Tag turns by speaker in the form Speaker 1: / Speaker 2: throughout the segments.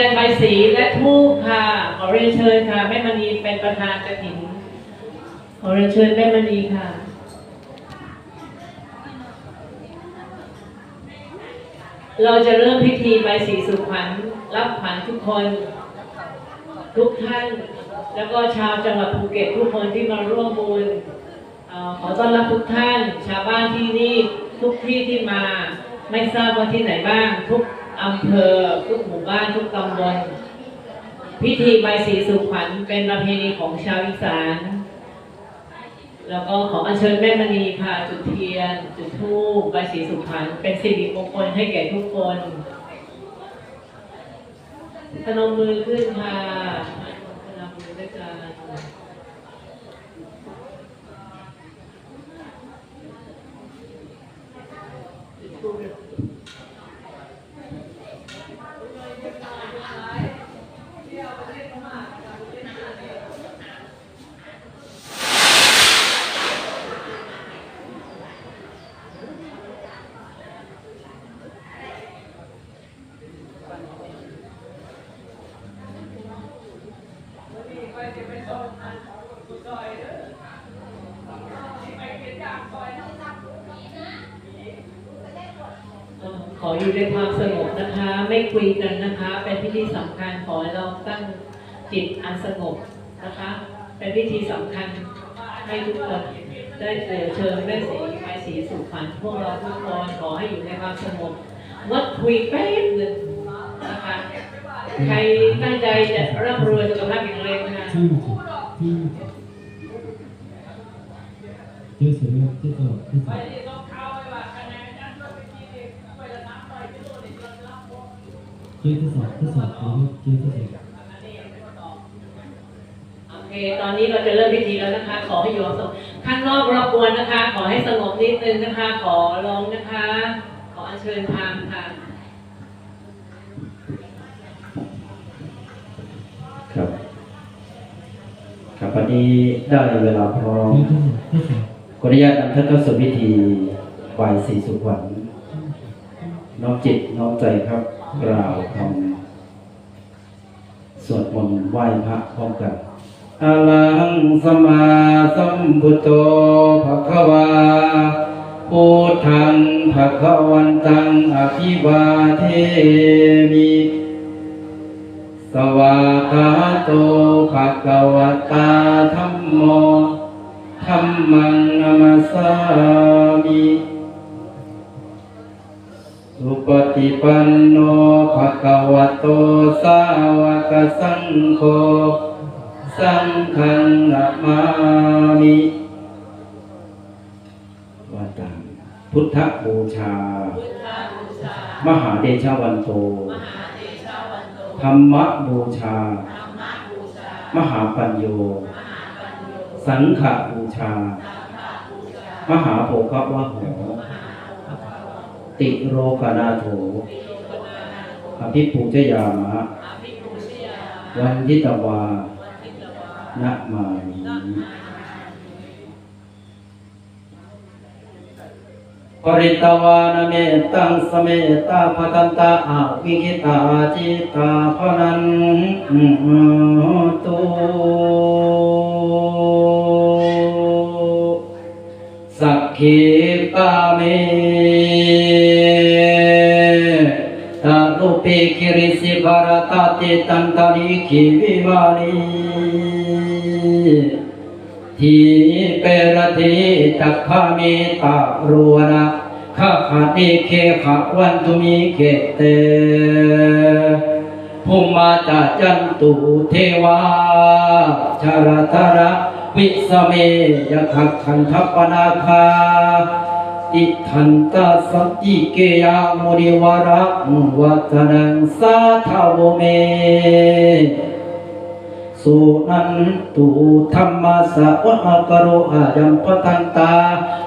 Speaker 1: ยนใบสีและทูปค่ะขอเรียนเชิญค่ะแม่มณีเป็นประธานกฐินขอเรียนเชิญแม่มณีค่ะเราจะเริ่มพิธีใบสีสุขวัญรับขวัญทุกคน ทุกท่าน แล้วก็ชาวจังหวัดภูเก็ตทุกคนที่มาร่วมบุญขอต้อนรับทุกท่าน ชาวบ้านที่นี่ทุกที่ที่มาไม่ทราบว่าที่ไหนบ้างทุก อำเภอทุกหมู่บ้านทุกตำบล พิธีใบสีสุขวัญเป็นประเพณีของชาวอีสาน แล้วก็ขออัญเชิญแม่มณีค่ะจุดเทียน จุดธูปใบสีสุขวัญเป็นสิริมงคลให้แก่ทุกคนพนมมือขึ้นค่ะพนมมือด้วยกันจุดธูป ขออยู่ในความสงบนะคะ ไม่ คุยกันนะคะ เป็นพิธีสำคัญขอให้เราตั้งจิตอันสงบนะคะ เป็นพิธีสำคัญให้ทุกคนได้เเชิญแม่สีไปสีสุขวัญพวกเราทุกคนขอให้อยู่ในความสงบงดคุยแป๊บหนึ่งนะคะใครตั้งใจจะร่ำรวยสุขภาพแข็งแรงนะคะ
Speaker 2: ที่ที่ที่เจอเสือที่ตลอด ที่สุดที่ที่สองที่สองหรือที่ที่สอง
Speaker 1: โอเค ตอนนี้เราจะเริ่มพิธีแล้วนะคะ ขอให้อยู่สงบข้างนอกรบกวนนะคะ ขอให้สงบนิดนึงนะคะ ขอร้องนะคะ ขออัญเชิญพามค่ะ
Speaker 3: ครับ ครับวันนี้ได้เวลาพร้อมขออนุญาตนำท่านเข้าสู่พิธีไหว้ศรีสุขวัญน้อมจิตน้อมใจครับ กล่าวคำสวดมนต์ไหว้พระพร้อมกันอะลังสมาสัมพุทโธภะคะวาพุทธังภะคะวันตังอภิวาเทมิสวากาโตภะคะวะตาธัมโมธัมมังนามัสสามิ สุปฏิปันโนภะคะวะโตสาวกสังโฆสังฆังนะมามิว่าตามพุทธบูชา มหาเดชะวันโต ธรรมบูชา มหาปัญโย สังฆบูชา มหาโภควะโห ติโรกนาโถอภิปูชยามะ วันทิตวานะมามิปริตวานเมตังสเมตาปตันตาอาวิกิตาจิตาพนันตุสักขีกาเมาลุปิกิริสิภารตาติตันตาริกิวิมานีทีเปรทีตักขะเมตารวนะขะขะติเคขะวันตุมิเกเตภุมาตาจันตุเทวาชารทระวิสเมยขักขันทัปนาคา ติทันตาสัจจิเกยามุนิวระวัฒนังสาทาวเมสุนันตุธรรมสะวนกโรอายัมปทันตา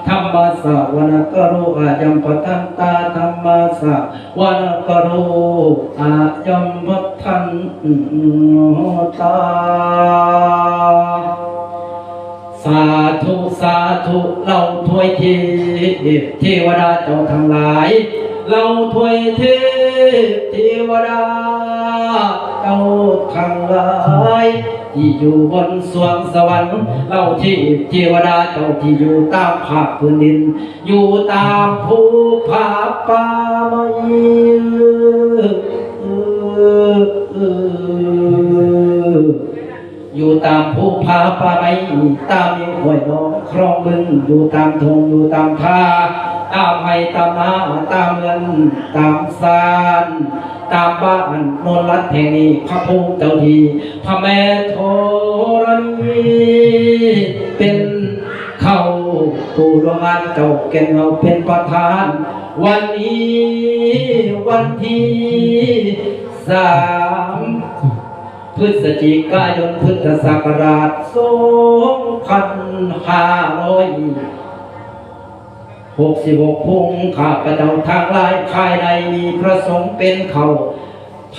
Speaker 3: ธรรมสะวนกโรอายัมปทันตาธรรมสะวนกโรอายัมปทันตา สาธุสาธุเราถวยเทเทวดาเจ้าทั้งหลาย เราถวยเทเทวดาเจ้าทั้งหลายที่อยู่บนสวงสวรรค์เล่าที่เทวดาเจ้าที่อยู่ตามภาคพื้นดิน อยู่ตามภูผาป่าไม้ อยู่ตามภูผาป่าไม้ตามมีห้วยหนองคลองบึงอยู่ตามทงอยู่ตามท่าตามไห้ตามนาตามเงินตามซานตามบ้านนนรัดแห่งนี้พระภูมิเจ้าทีพระแม่ธรณีเป็นเข้าผู้ดวงานเจ้าแก่นเราเป็นประธาน วันนี้วันที่สาม พฤศจิกายนพุทธศักราชสองพันห้าร้อยหกสิบหกพุงข้าพเจ้าทางลายภายในมีพระสงฆ์เป็นเขา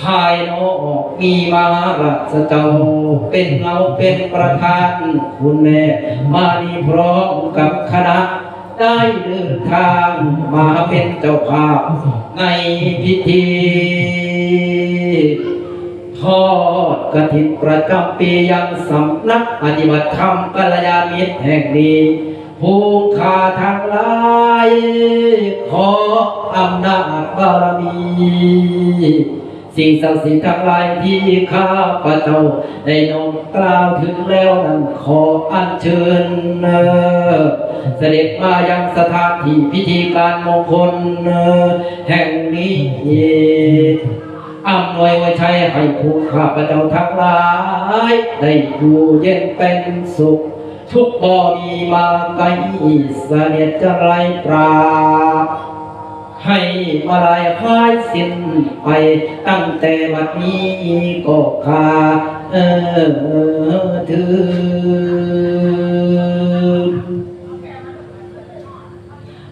Speaker 3: ภายนอกมีมหาราชเจ้าเป็นเงาเป็นประธานคุณแม่มานีพร้อมกับคณะ ได้เดินทางมาเป็นเจ้าภาพในพิธี ทอดกฐินประจำปียังสำนักปฏิบัติธรรมกัลยาณมิตรแห่งนี้ผู้ขาทั้งลายขออำนาจบารมี สิ่งศักดิ์สิทธิ์ทั้งหลายที่ข้าพระเจ้าได้นมกล่าวถึงแล้วนั้นขออัญเชิญเสด็จมายังสถานที่พิธีการมงคลแห่งนี้ อำนวยไว้ใช้ให้ผู้ข้าพเจ้าทั้งหลาย ได้อยู่เย็นเป็นสุข ทุกบ่มีมาไกลเสนียดจะไรปราบให้มาลายคลายสิ้นไปตั้งแต่บัดนี้ก็ขาเออถือ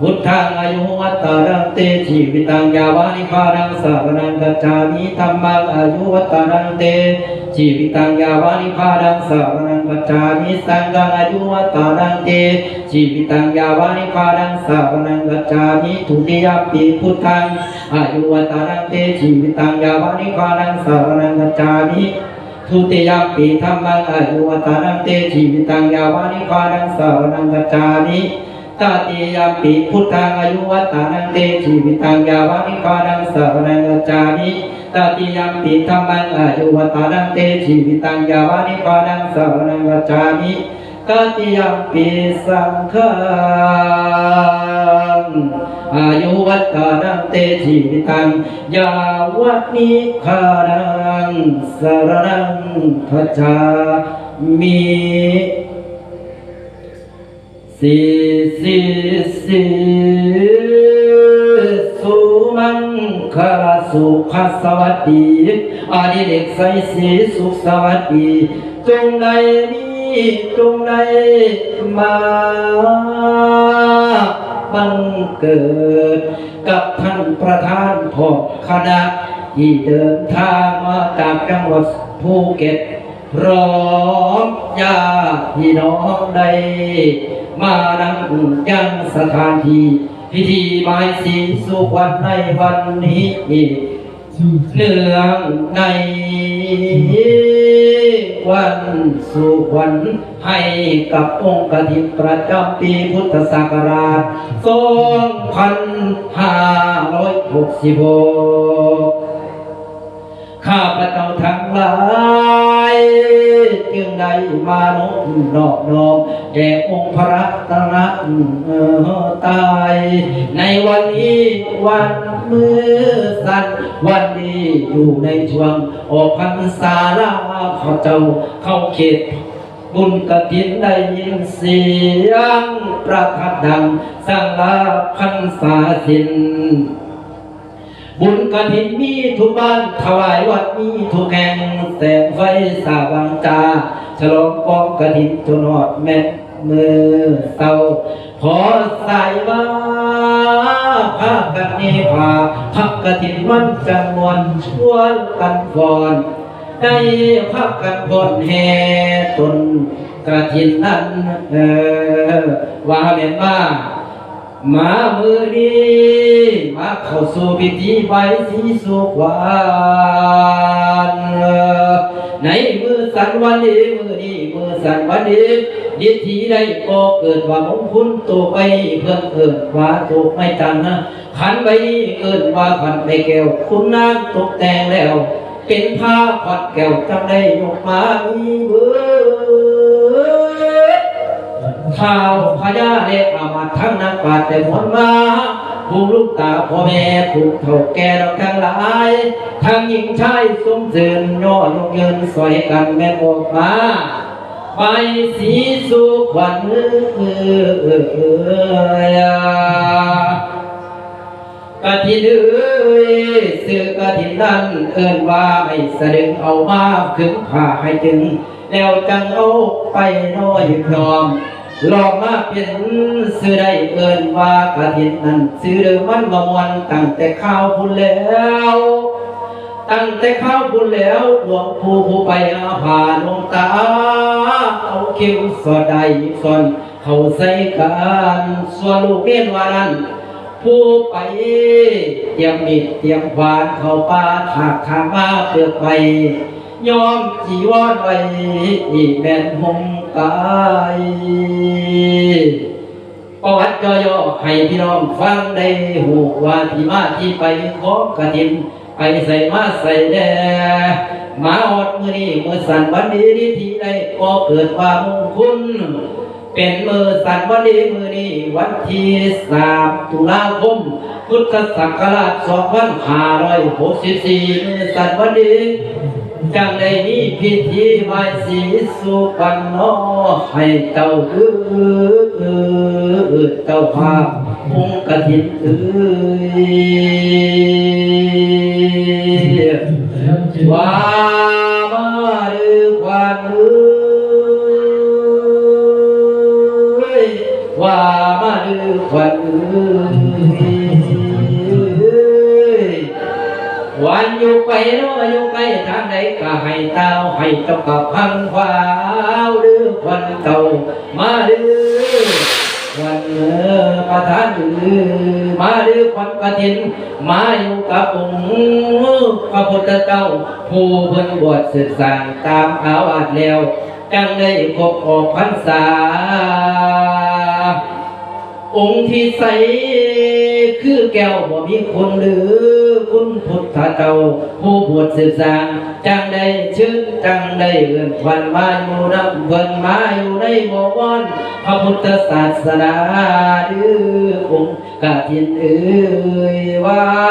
Speaker 3: พุทธังอายุวัตตารังเตชีวิตังยาวานิพานังสารนังกัจจามิธรรมังอายุวัตตารังเตชีวิตังยาวานิพานังสารนังกัจจามิสังฆังอายุวัตตารังเตชีวิตังยาวานิพานังสารนังกัจจามิทุติยปีพุทธังอายุวัตตารังเตชีวิตังยาวานิพานังสารนังกัจจามิทุติยปีธรรมังอายุวัตานังเตชีวิตังยาวานิพานังสารนังกัจจามิ ตติยมปีพุทธังอายุวัตานังเตชีวิตังยาวานิพานังสารนังจจามิตติยมปีธรรมังอายุวัตานังเตชีวิตังยาวานิพานังสารนังจจามิตติยมปีสังฆังอายุวัตนังเตชีวิตังยาวันิคานังสรนังคัจามิ สิสิสิสุมังคลาสุขสวัสดีอาดิเด็กใสสีสุขสวัสดีจงในนี้จงในมาบังเกิด กับท่านประธานพอคณะที่เดินทางมาจากจังหวัดภูเก็ต พร้อมญาติพี่น้องใด มานั่งยังสถานที่พิธีบายสีสุวรรณในวันนี้เนื่องในวันสุวรรณให้กับองค์กฐินประจำปีพุทธศักราช 2566 ข้าพเจ้าทั้งหลายจึงได้มาโน้มนอบน้อมแด่องค์พระตรัตนตรัยในวันนี้วันมือสัตว์วันนี้อยู่ในช่วงออกพรรษาลาข้าเจ้าเข้าเขตบุญกฐินได้ยินเสียงประทัดดังสังลาพันษาสิน บุญกฐินมีทุกบ้านถวายวัดมีทุกแห่งแสงไฟสว่างจาฉลองกองกฐินจนหอดแม่มือเศร้าพอสายว่าพากันเนพาพักกะถินวันจันมวนชวนกันก่อนได้พักกันพนแห่ตนกระถินนั้นเออว่าเมียนมา มามือนี้มาเข้าสู่พิธีใบสีสุขวานในมือสันวันนี้มือนี้มือสันวันนี้ดิทีได้ก็เกิดว่ามงคลตัวไปเพื่อนเกิดว่าตัวไม่จันนะขันใบเกิดว่าขันไปแก้วคุณนางตกแต่งแล้ว เป็นผ้าขัดแก้วจำได้ยกมามีเบิด ข้าวพญาเลอามาทั้งนักปราชญ์แต่มวลมาผู้ลูกตาพ่อแม่ผู้เฒ่าแก่เราทั้งหลาย ทั้งหญิงชายสมเสริญย่อยกเยินสวยกันแม่ออกมาไปสีสุขวัญเอยกะทิเอยซื้อกะทินั้นเอิ้นว่าไม่สะดึงเอามาขึงผ้าให้ถึง แล้วจังเอาไปน้อยยอม ลองมาเป็นซื้อได้เอินว่ากระทินนั้นซื้อเดิมมันบ่มวนตั้งแต่ข้าวพุ่นแล้ว ตั้งแต่ข้าวบุญแล้วหลวงปู่ผู้ไปอาภาลงตา เอาเข็มสอดใดสอนเขาใส่กันส่วนลูกเมียนวานั้นผู้ไปเตรียมมีดเตรียมขวานเขาป่าถากทางมาเปลือกไปยอมจีวรไว้แม่นหงายประวัติย่อๆให้พี่น้องฟังได้หูว่าที่มาที่ไปของกฐินไปใส่มาใส่แด่มาอดมือนี้มือสันวันนี้ที่ที่ได้ก็เกิดความมงคลเป็นมือสันวันนี้มือนี้วันที่สามตุลาคมพุทธศักราชสองพันห้าร้อยหกสิบสี่มือสันวันนี้ จังได้มีพิธีไหว้สีสุปันโนให้เจ้าคือเจ้าภาพองค์กฐินเอ้ยว่ามาด้วยควันเอ้ว่ามาด้วยควันเวันอยู่ไปโน้อยู่ไปทางไหนก็ให้เต้าให้เจ้ากับพังควาวหรือวันเต่ามาดื้อวันเออประธานดื้อมาดื้อวันกฐินมาอยู่กับองค์พระพุทธเจ้าผู้เพิ่นบวชศึกษาตามอาวาสแล้วจังได้ครบออกพรรษา องค์ที่ใสคือแก้วบ่มีคนหรือคุณพุทธเจ้าผู้บวชศึกษาจังได้ชื่นจังได้เอื้อนวันมาอยู่นำเวินมาอยู่ในบวอนพระพุทธศาสนาดื้อองค์กะทินเอ้ยว่า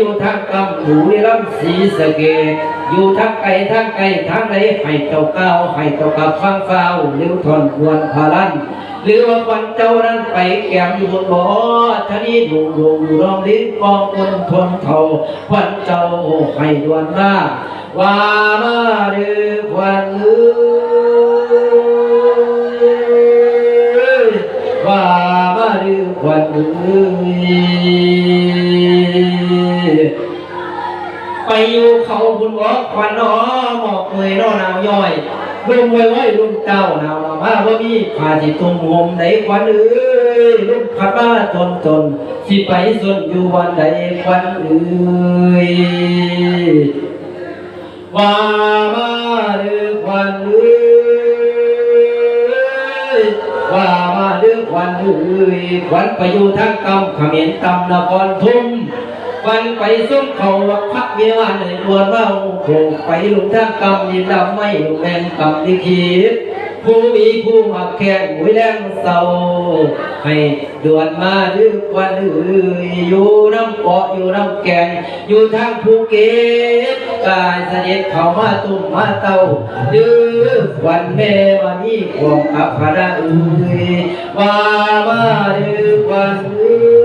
Speaker 3: อยู่ทางกำหูนี่ลำสีสเกดอยู่ทางไกลทางไกลทางไหนให้เจ้าเก้าให้เจ้ากับฟังฟ้าเลี้ยวทนดวนพาลันหรือว่าวันเจ้านั้นไปแก้มอยู่บนบ่อทะนี้ดูดูอยู่รองลิ้นกองบนทนเท่าวันเจ้าให้ดวนมาว่ามาเดือควันเอ้ยว่ามาดื้อควันเอ้ย ไปอยู่เขาบุญบอกควันน้อหมอกเมยน้อหนาวย่อยลุงไว้ไว้ลุงเจ้าหนาวหนาวมาว่ามีผ้าที่ตุ้มห่มในควันเอ้ยลุงพัดมาจนจนสิไปส่วนอยู่วันใดควันเอ้ยว่ามาดื้อควันเอ้ยว่ามาเดือควันเอ้ยควันไปอยู่ทางกำขมิ้นตำนครทุ่ม วันไปส้มเขาวักพักเมียวันในดวนว่าโผล่ไปลุงท่ากำยินดำไม่ลงแรงกำลิขีดผู้มีผู้มาแข่งหวยแรงเศร้าให้ด่วนมาดือวันเอ้ยอยู่น้ำเกาะอยู่น้ำแกงอยู่ทางภูเก็ตกายเสด็จเขามาตุ่มมาเต้าดื้อวันแม่วันนี้ของอัภราเอ้ยว่ามาดื้อวันเอ้ย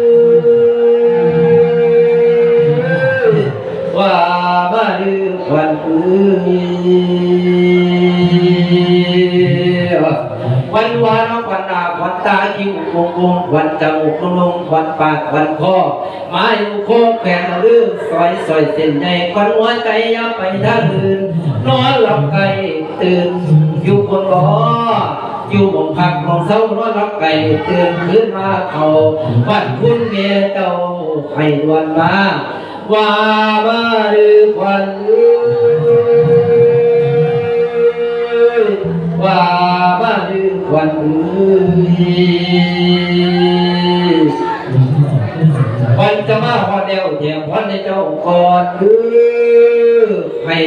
Speaker 3: าคิ้ววงวงวันจมูกลงวันปากวันคอมาอยู่โคกแขนเรื่องซอยซอยเส้นใหญ่ควันหัวใจยับไปท่าอื่นนอนหลับไก่ตื่นอยู่บนบ่ออยู่บนพักมองเศร้านอนหลับไก่ตื่นขึ้นมาเขาวัดคุณเมียเจ้าให้ดวนมาว่ามาหรือควันว่าบ้า วันจะมาฮอดเดียวเทียมพันในเจ้าก่อนเด้อให้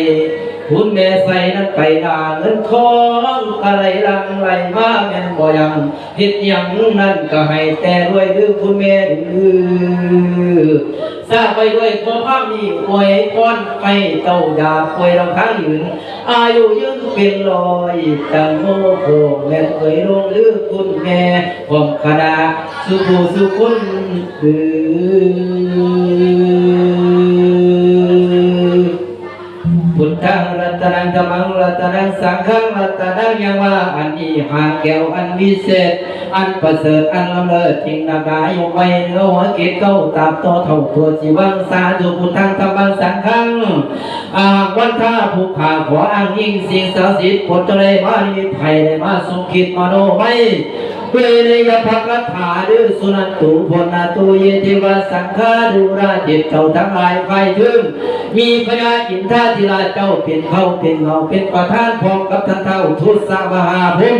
Speaker 3: คุณแม่ใส่นั้นไปด่าเงินทองอะไรลังไหลมาแม่นบ่ยังผิดยังนั่นก็ให้แต่รวยเด้อคุณแม่เด้อทราบไปด้วยขอภาพนี้อวยพรให้เจ้าอย่าป่วยลำค้างยืนอายุยืนเป็นร้อยจังโมโหแม่เคยลงลือคุณแม่ผมคณะสุภูสุคุณคือ มังรัตนังสังฆังรัตนังยังว่าอันนี้หาแก้วอันวิเศษ อันประเสริฐอันลำเลิศทิ้งนาดายกไว้เนื้อหัวเกศเก้าตามต่อเท่าตัวสิวังสาธุพุทธังธรรมังสังฆังอาวันท่าผู้ขาขออ้างยิ่งสิ่งศักดิ์สิทธิ์ผลจะได้มานิมิตไทยได้มาสุขิดมโนไว้ เวเนยภักถาดือสุนันตุพนาตุเยเทวสังฆาดูราจิตเจ้าทั้งหลายไฟถึง มีพญาอินทาธิราชเจ้าเป็นเขาเป็นเงาเป็นประธานพร้อมกับท่านเท่าทุตสาวหาพุม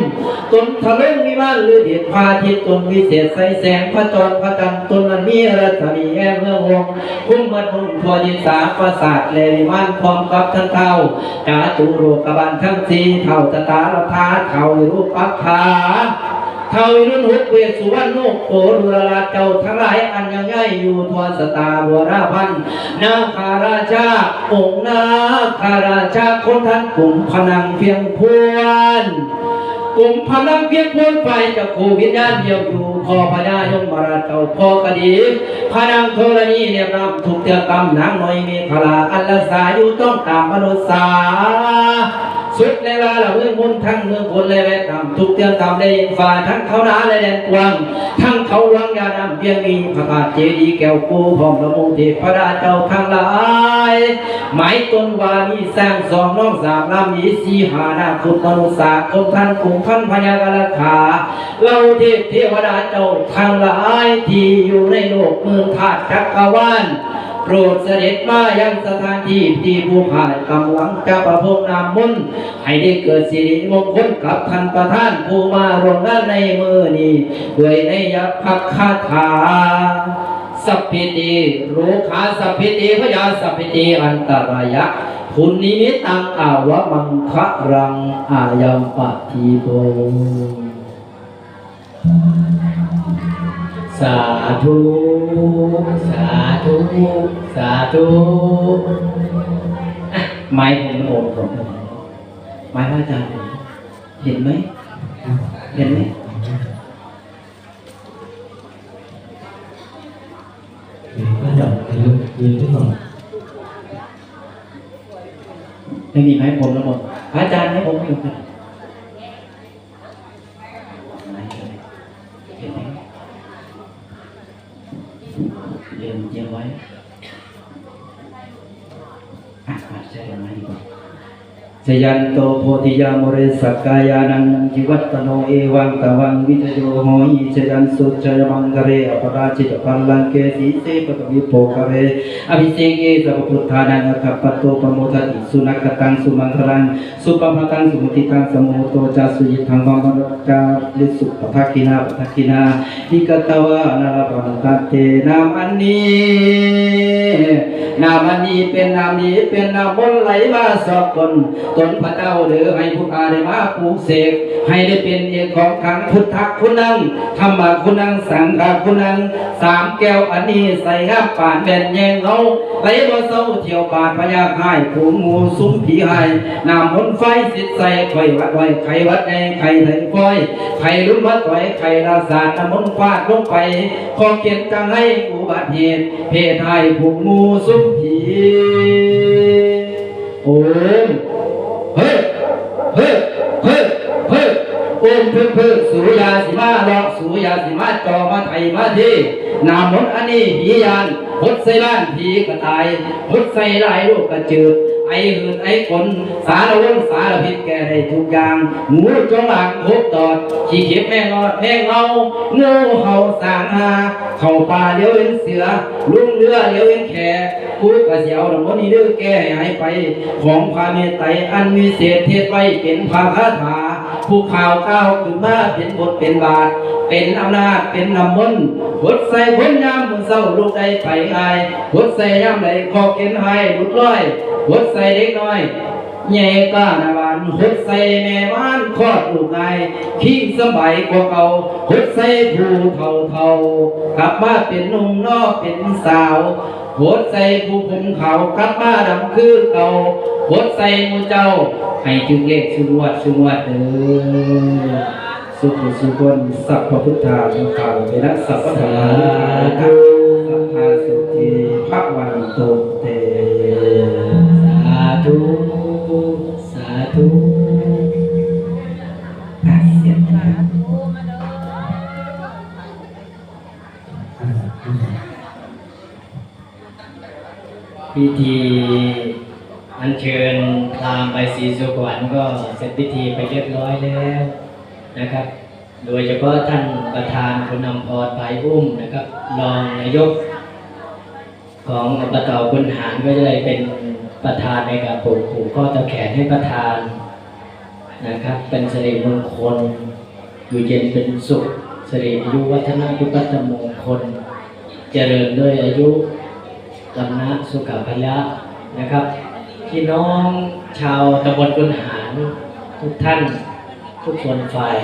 Speaker 3: ตนทะเลวิมานหรือเดียดพาทิตตนวิเศษใสแสงพระจรพระจันทร์ตนนั้นมีรัตนีแห่เมืองวงคุ้มมัดหุ่นทัวดิสาประสาทเลวิมานพร้อมกับท่านเท่าจาตุโรกบาลทั้งสี่เท่าตตาลทาเท่ารูปปักขา เทวิรุณหุเวสุวรรณโนกโอรุลาเจ้าทั้งหลายอันยังง่ายอยู่ทวสตาบัวราพันนาคาราชาองค์นาคาราชาคนท่านกลุ่มพนังเพียงพวนกลุ่มพนังเพียงพวนไปจากโควิญญาณเดียวอยู่พอพญายมมาราเจ้าพอกดีพนังโทรณีเนี่ยนำถูกเตือกรรมนางน้อยเมฆลาอันลสาอยู่ต้องตามมนุษย์สา สุดในเวลาเราเมืองมุนทั้งเมืองคนและแวดนำทุกเตือนตามได้ยินฝ่าทั้งเขาหนาและแดนกว้างทั้งเขาวังยาดำเพียงมีพระธาตุเจดีย์แก้วกูพร้อมละมูเทพระราเจ้าทั้งหลายหมายตนวามีสร้างสองน้องสามลำมีสีหานาคุณมนุษย์ศาคนท่านกลุ่มพันพญากรขาเราเทพเทวดาเจ้าทั้งหลายที่อยู่ในโลกเมืองธาตุจักรวาล โปรดเสด็จมายังสถานที่ที่ผู้ผ่านกำลังจะประพรมนามมนให้ได้เกิดสิริมงคลกับท่านประธานผู้มาร่วมงานในมือนี้ด้วยในยักพักคาถาสัพพิติรูขาสัพพิติพยาสัพพิติอันตรายะพุนนิมิตังอาวะมังคะรังอายัมปะทีโบ สาธุ สาธุ สาธุอะไม้ผมโอมผมไม้พระอาจารย์ผมเห็นไหม เห็นไหม
Speaker 2: ก็จับไปลุกยืนที่สอง
Speaker 3: ไม่มีไม้ผมแล้วหมดพระอาจารย์ให้ผมอยู่กันไม้เลยเห็นไหมเรียนเรียน ไว้ ชยันโตโพธิยามเรสักกายานังจิวัตโนเอวังตวังวิจโยโหอิชยันสุจยมังกเรอปราชิตพัลลังเกสีเสปตวิโปกเรอภิเษเกสัพพุทธานังอัคปโตปโมทติสุนักตังสุมังคลังสุปภตังสุมุติตังสมุโตจาสุยิทังวัมรจาลิสุปทักขินาปทักขินาทิกตวานาลปันตเตนามันนีนามันนีเป็นนามนี้เป็นนามมนไหลมาสอบคนตนพระเจ้าหรือให้ผู้อาได้มาปลูกเสกให้ได้เป็นเอกของขังพุทธคุณนังธรรมคุณนังสังฆคุณนังสามแก้วอันนี้ใส่ห้าป่านแบนแยงเราไหลบ่เศร้าเที่ยวป่าดพยาคายผูงูซุ้มผีหายนำมนไฟสิทธิ์ใส่ไข่วัดไว้ไข่วัดแดงไข่ไถฟอยไข่ลุ้มวัดไว้ไข่ราสาดน้ำมนฟาดลงไปขอเกียรติจังให้อุบัติเหตุเพศให้ผูงูซุ้มผีโอ้ เฮ้ยเฮ้ยเฮ้ยเฮ้ยโอมเพิ่งเพิ่งสุริยาสิมาหลอกสุริยาสิมาจอมาไทยมาทีนามนต์อันนี้ผียานพดใส่บ้านผีกระตายพดใส่หลายลูกกระจืด ไอหืดไอขนสารวนสารพิษแก่ได้ทุกอย่างหมูจงหลังคบตอดขี้เข็บแม่งอดแม่งเงางูเห่าสางหาเข่าป่าเลี้ยวเห็นเสือลุ่งเรือเลี้ยวเห็นแขผู้กระเสียวดำมนี้เดื้อแก้ให้หายไป ของพาเมตไตอันมีเศษเทศไว้เป็นภาคาถา ผู้ข่าวก้าวขึ้นมาเป็นบทเป็นบาท เป็นอำนาจเป็นนำมนบทใส่พ้นยามมือเศร้าลูกใดไปง่ายบทใส่ยามใดคอเก็นให้ลุดร้อยบทใส่เด็กน้อยแย่ก้านาวานหดใส่แม่บ้านคลอดลูกไงขี้สบายกว่าเก่าหดใส่ผู้เท่าเท่ากลับมาเป็นนุ่มนอกเป็นสาว หดใส่ผู้ผมขาวกลับมาดำคือเก่าหดใส่มูเจ้า ให้จึงเลขสุวัดสุวัดเด้อสุขสุขนสัพพพุทธานุภาเวนะสัพพธรรมานุภาสัพพาสุขีพระวันโต
Speaker 2: พิธีอัญเชิญพรามไปศรีสุขวัญก็เสร็จพิธีไปเรียบร้อยแล้วนะครับ โดยเฉพาะท่านประธานคุณนำพรภายอุ้มนะครับรองนายก ของอบตคุณหารก็จะได้เป็นประธานในการปลูกผูกข้อตะแขนให้ประธานนะครับ เป็นสิริมงคล อยู่เย็นเป็นสุขสิริยุวัฒนยุปัตมงคล เจริญด้วยอายุ ลำนะสุขภละนะครับพี่น้องชาวตำบลกุนหารทุกท่านทุกส่วนฝ่าย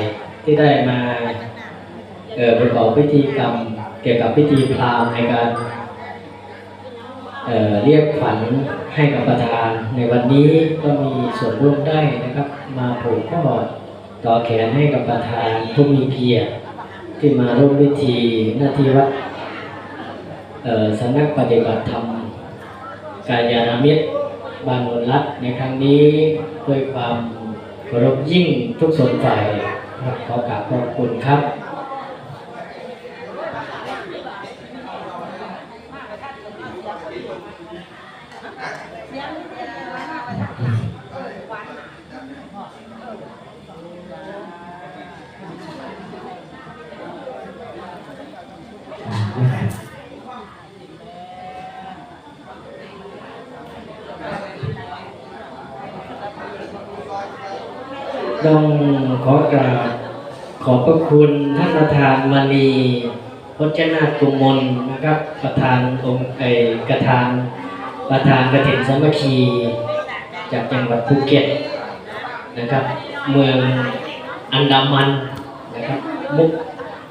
Speaker 2: ที่ได้มาประกอบพิธีกรรมเกี่ยวกับพิธีพราหมณ์ในการเเรียกขวัญให้กับประธานในวันนี้ก็มีส่วนร่วมได้นะครับ มาผูกข้อต่อแขนให้กับประธานผู้มีเกียรติที่มาร่วมพิธีหน้าที่วัด สำนักปฏิบัติธรรมกายานามิตรบางนนรัตนในครั้งนี้ด้วยความเคารพยิ่งทุกส่วนฝ่ายครับขอกราบขอบคุณครับ ต้องขอกราบขอบพระคุณท่านประธานมณีพจนาถกุมลนะครับ ประธานองค์ไอกระทานประธานกระถิ่นสามัคคี จากจังหวัดภูเก็ตนะครับ เมืองอันดามันนะครับมุก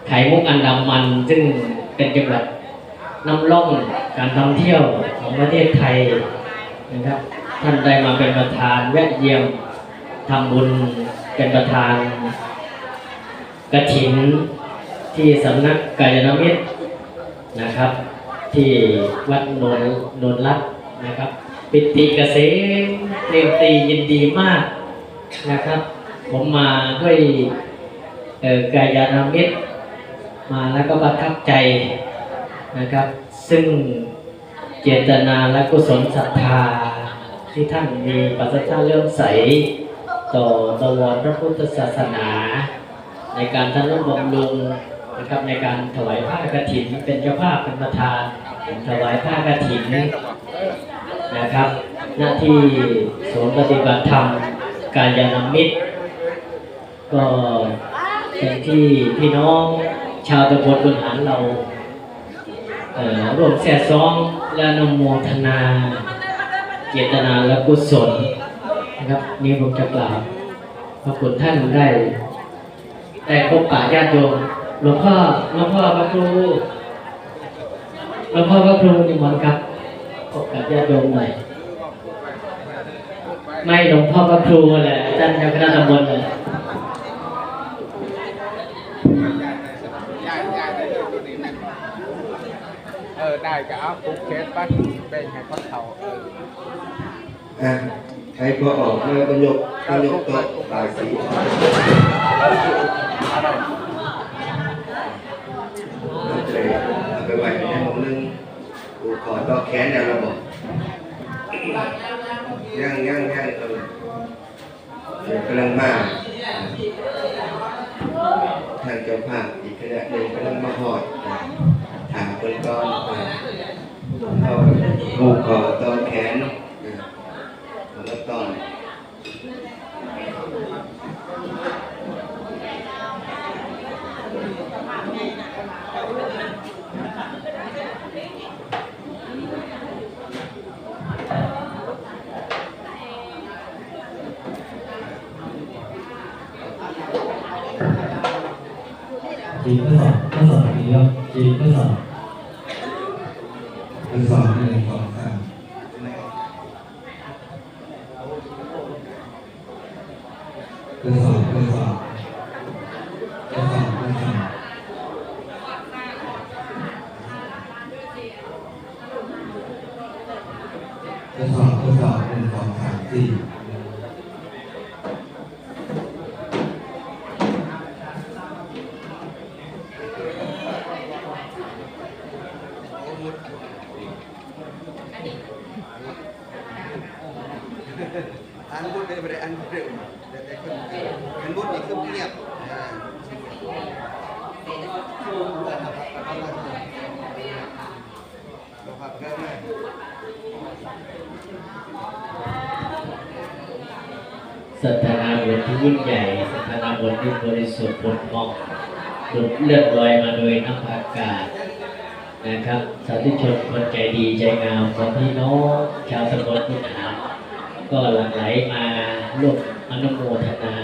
Speaker 2: ไข่มุกอันดามัน ซึ่งเป็นจังหวัดนำร่องการท่องเที่ยวของประเทศไทยนะครับ ท่านได้มาเป็นประธานแวะเยี่ยมทำบุญ เป็นประธานกระถินที่สำนักกายนมิตรนะครับ ที่วัดโนนนนรัตน์นะครับ ปิติเกษมเตรียมตียินดีมากนะครับ ผมมาด้วยกายนมิตร มาแล้วก็ประทับใจนะครับ ซึ่งเจตนาและกุศลศรัทธาที่ท่านมีปัสสัทธาเลื่อมใส ต่อตวรพระพุทธศาสนา ในการทนุบำรุงนะครับในการถวายผ้ากฐินเป็นเจ้าภาพเป็นประธานถวายผ้ากฐินนะครับ หน้าที่ศูนย์ปฏิบัติธรรมกายานามิตร ก็เป็นที่พี่น้องชาวตำบลบุญหารเราเอ่อร่วมแส่ซองและอนโมทนา เจตนาและกุศล นะครับนี่ผมจะกล่าวขอบคุณท่านได้ได้พบป่าญาติโยมหลวงพ่อหลวงพ่อพระครูหลวงพ่อพระครูนิมนต์ครับพบกับญาติโยมหน่อยไม่หลวงพ่อพระครูแหละท่านเจ้าคณะตำบลเลย
Speaker 4: ได้เลยตัวนี้แม่นบ่เออได้ก็เอาปุ๊กเคสไปแบ่งให้คนเขาเออ
Speaker 5: อะ ใครพอออกมาก็ยกก็ยกโต๊ะบายสีออกโอเอาไปไว้ในมุมนึงกูขอต่อแขนในระบบย่างย่างย่างตรงนี้เดี๋ยวกำลังมาทางเจ้าภาพอีกคณะหนึ่งกำลังมาหอดถามคนก่อนอะเอาผูกคอต่อแขน นะแล้วก็
Speaker 6: จีนทดสอบทดสอบอย่างนี้ครับจีนทดสอบทดสอบหนึ่งสองสามทดสอบทดสอบทดสอบทดสอบทดสอบทดสอบหนึ่งสองสามสี่
Speaker 5: อันบุญเป็นอันเร็วแต่คนอันบุญนี่คือเงียบอ่าครับ
Speaker 2: สัทนาบทที่ยิ่งใหญ่สัทนาบทที่บริสุทธิ์ผลพองหลุดเลือดลอยมาโดยน้ำอากาศนะครับ สาธุชนคนใจดีใจงามของพี่น้องชาวตำบลพุทธา ก็หลั่งไหลมาร่วมอนุโมทนา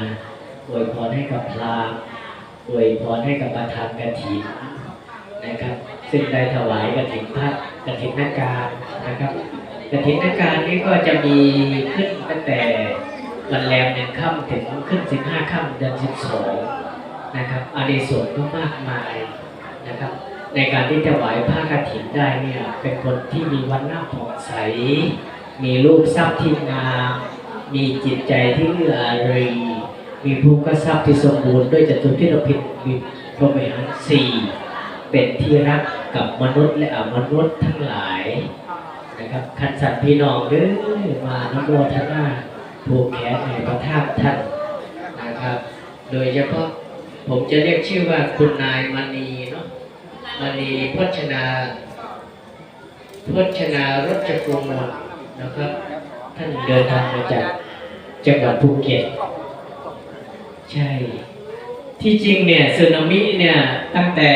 Speaker 2: อวยพรให้กับพราหมณ์อวยพรให้กับประธานกฐินนะครับ ซึ่งได้ถวายกฐินพัดกฐินนาการนะครับกฐินนาการนี้ก็จะมีขึ้นตั้งแต่วันแรมหนึ่งค่ำถึงขึ้นสิบห้าค่ำเดือนสิบสองนะครับอานิสงส์ก็มากมายนะครับ ในการที่ถวายผ้ากฐินได้เนี่ยเป็นคนที่มีวันหน้าผ่องใส มีรูปทรัพย์ที่งาม มีจิตใจที่เอื้ออารี มีภูมิทรัพย์ที่สมบูรณ์ด้วยจตุพิรพิษมีพรหมวิหารสี่เป็นที่รักกับมนุษย์และอมนุษย์ทั้งหลายนะครับคันสัตว์พี่น้องเด้อมาน้ำโมทนาผูกแขนในพระธาตุท่านนะครับ โดยเฉพาะผมจะเรียกชื่อว่าคุณนายมณีเนาะมณีพชนาพชนารจกุมล แล้วก็ท่านเดินทางมาจากจังหวัดภูเก็ต ใช่ ที่จริงเนี่ยสึนามิเนี่ยตั้งแต่